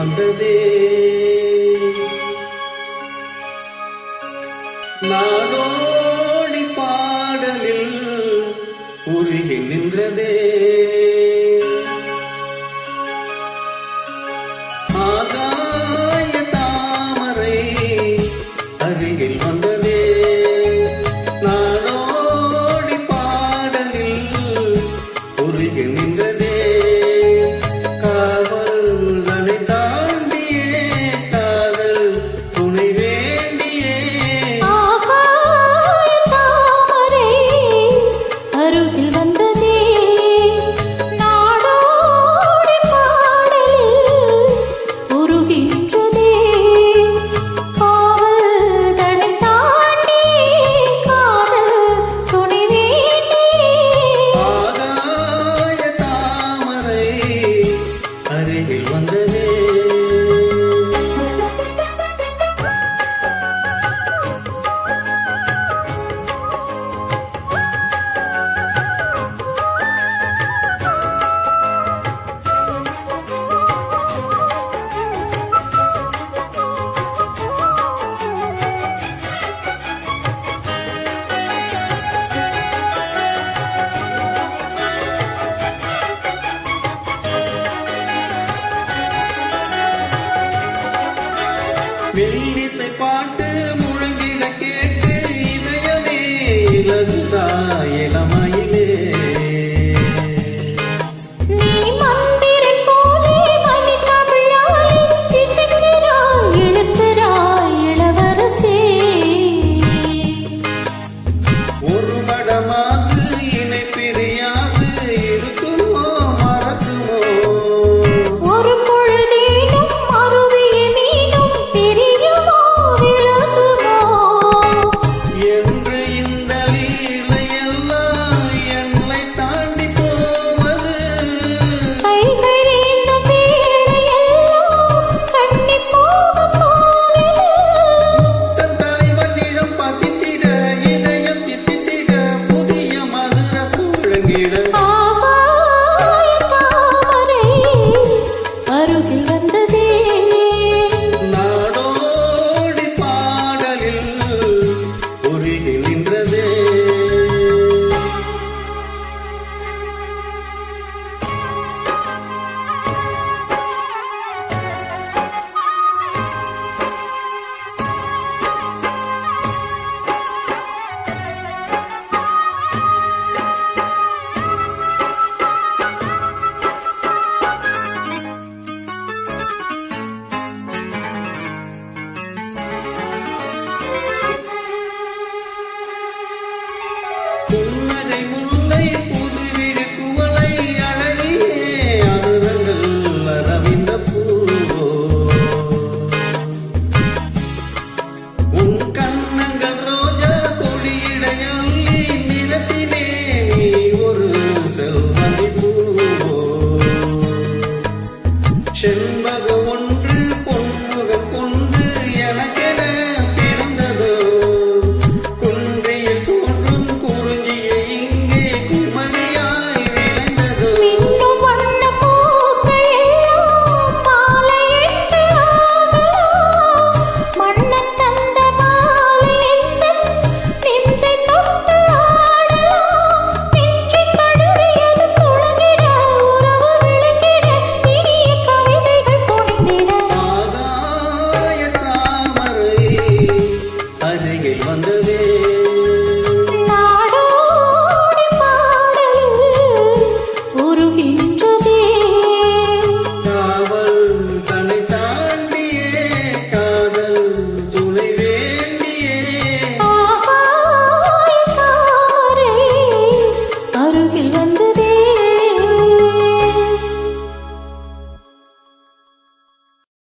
வந்ததே. நாடோடி பாடலில் உருகி நின்றதே. பாட்டு முழங்கிட கேட்டு இதயமே இலகுதா 泪不落